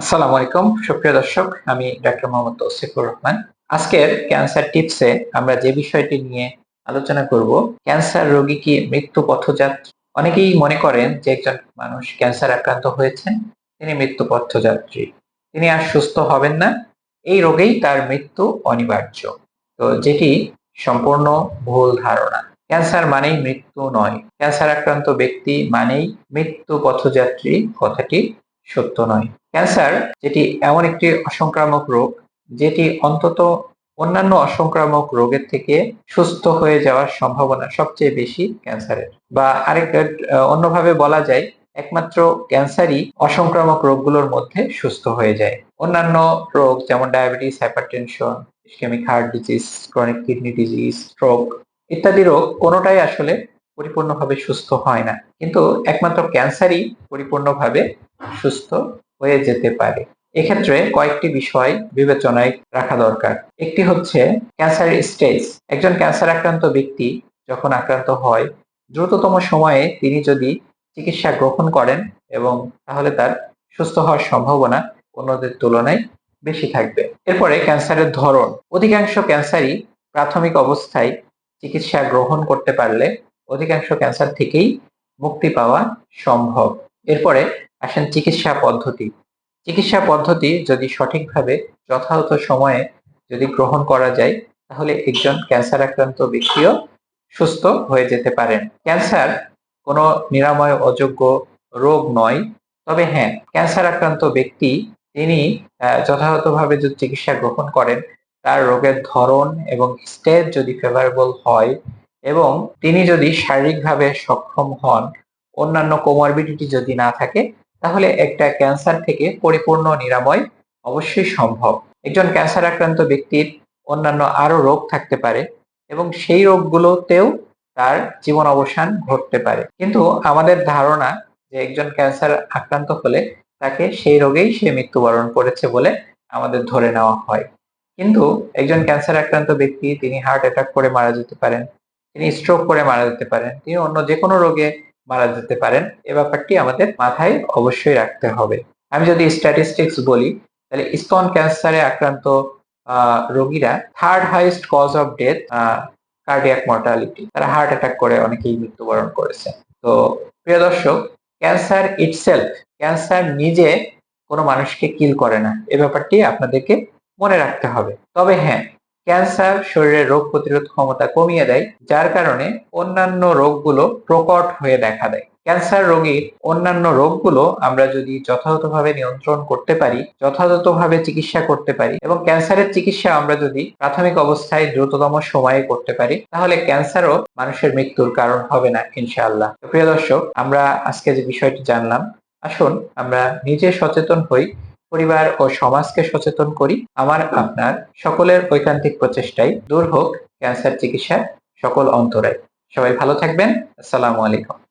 আসসালামু আলাইকুম, সুপ্রিয় দর্শক, আমি ডক্টর মোহাম্মদ তৌসিফুর রহমান। আজকের ক্যান্সার টিপসে আমরা যে বিষয়টি নিয়ে আলোচনা করব, ক্যান্সার রোগী কি মৃত্যু পথজাত অনেকেই মনে করেন যে একজন মানুষ ক্যান্সার আক্রান্ত হয়েছেন, তিনি মৃত্যু পথযাত্রী তিনি আর সুস্থ হবেন না, এই রোগেই তার মৃত্যু অনিবার্য। তো যেটি সম্পূর্ণ ভুল ধারণা। ক্যান্সার মানেই মৃত্যু নয়। ক্যান্সার আক্রান্ত ব্যক্তি মানেই মৃত্যু পথযাত্রী কথাটি সত্য নয়। ক্যান্সার, যেটি এমন একটি অসংক্রামক রোগ, যেটি অন্তত অন্যান্য অসংক্রামক রোগের থেকে সুস্থ হয়ে যাওয়ার সম্ভাবনা সবচেয়ে বেশি ক্যান্সারের। বা আরেক অন্যভাবে বলা যায়, একমাত্র ক্যান্সারই অসংক্রামক রোগগুলোর মধ্যে সুস্থ হয়ে যায়। অন্যান্য রোগ যেমন diabetes, hypertension ischemic heart disease, chronic kidney disease, stroke ইত্যাদি রোগ কোনোটাই আসলে পরিপূর্ণভাবে সুস্থ হয় না। কিন্তু একমাত্র ক্যান্সারই পরিপূর্ণভাবে সুস্থ হয়ে যেতে পারে। এক্ষেত্রে কয়েকটি বিষয় বিবেচনায় রাখা দরকার। একটি হচ্ছে ক্যান্সার স্টেজ। একজন ক্যান্সার আক্রান্ত ব্যক্তি যখন আক্রান্ত হয়, দ্রুততম সময়ে তিনি যদি চিকিৎসা গ্রহণ করেন এবং তাহলে তার সুস্থ হওয়ার সম্ভাবনা অন্যদের তুলনায় বেশি থাকবে। এরপরে ক্যান্সারের ধরন। অধিকাংশ ক্যান্সারই প্রাথমিক অবস্থায় চিকিৎসা গ্রহণ করতে পারলে অধিকাংশ ক্যান্সার থেকেই মুক্তি পাওয়া সম্ভব। এরপরে আসেন চিকিৎসা পদ্ধতি। চিকিৎসা পদ্ধতি যদি সঠিকভাবে যথাযথ সময়ে যদি গ্রহণ করা যায়, তাহলে একজন ক্যান্সার আক্রান্ত ব্যক্তিও সুস্থ হয়ে যেতে পারেন। ক্যান্সার কোনো নিরাময় অযোগ্য রোগ নয়, তবে হ্যাঁ ক্যান্সার আক্রান্ত ব্যক্তি তিনি যথাযথভাবে যদি চিকিৎসা গ্রহণ করেন, তার রোগের ধরন এবং স্টেজ যদি ফেভারেবল হয় এবং তিনি যদি শারীরিকভাবে সক্ষম হন, অন্যান্য কোমরবিডিটি যদি না থাকে তাহলে একটা ক্যান্সার থেকে পরিপূর্ণ নিরাময় অবশ্যই সম্ভব। একজন ক্যান্সার আক্রান্ত ব্যক্তির অন্যান্য আরও রোগ থাকতে পারে এবং সেই রোগগুলোতেও তার জীবন অবসান ঘটতে পারে। কিন্তু আমাদের ধারণা যে একজন ক্যান্সার আক্রান্ত হলে তাকে সেই রোগেই সে মৃত্যুবরণ করেছে বলে আমাদের ধরে নেওয়া হয়। কিন্তু একজন ক্যান্সার আক্রান্ত ব্যক্তি, তিনি হার্ট অ্যাটাক করে মারা যেতে পারেন, তিনি স্ট্রোক করে মারা যেতে পারেন, তিনি অন্য যে কোনো রোগে মারা যেতে পারেন। এ ব্যাপারটি আমাদের মাথায় অবশ্যই রাখতে হবে। আমি যদি স্ট্যাটিস্টিক্স বলি, তাহলে স্তন ক্যান্সারে আক্রান্ত রোগীরা third highest cause of death cardiac mortality তারা হার্ট অ্যাটাক করে, অনেকেই মৃত্যুবরণ করেছে। তো, প্রিয় দর্শক ক্যান্সার ইটসেলফ ক্যান্সার নিজে কোনো মানুষকে কিল করে না। এ ব্যাপারটি আপনাদেরকে মনে রাখতে হবে। তবে হ্যাঁ ক্যান্সার শরীরের রোগ প্রতিরোধ ক্ষমতা কমিয়ে দেয়, যার কারণে অন্যান্য রোগগুলো প্রকট হয়ে দেখা দেয়। ক্যান্সার রোগীর অন্যান্য রোগগুলো আমরা যদি যথাযথভাবে নিয়ন্ত্রণ করতে পারি, যথাযথভাবে চিকিৎসা করতে পারি এবং ক্যান্সারের চিকিৎসা আমরা যদি প্রাথমিক অবস্থায় দ্রুততম সময়ে করতে পারি, তাহলে ক্যান্সারও মানুষের মৃত্যুর কারণ হবে না, ইনশাআল্লাহ। প্রিয় দর্শক, আমরা আজকে যে বিষয়টি জানলাম, আসুন আমরা নিজে সচেতন হই পরিবার ও সমাজকে সচেতন করি। আমার, আপনার সকলের ঐকান্তিক প্রচেষ্টায় দূর হোক। ক্যান্সার চিকিৎসার সকল অন্তরায়। সবাই ভালো থাকবেন। আসসালামু আলাইকুম।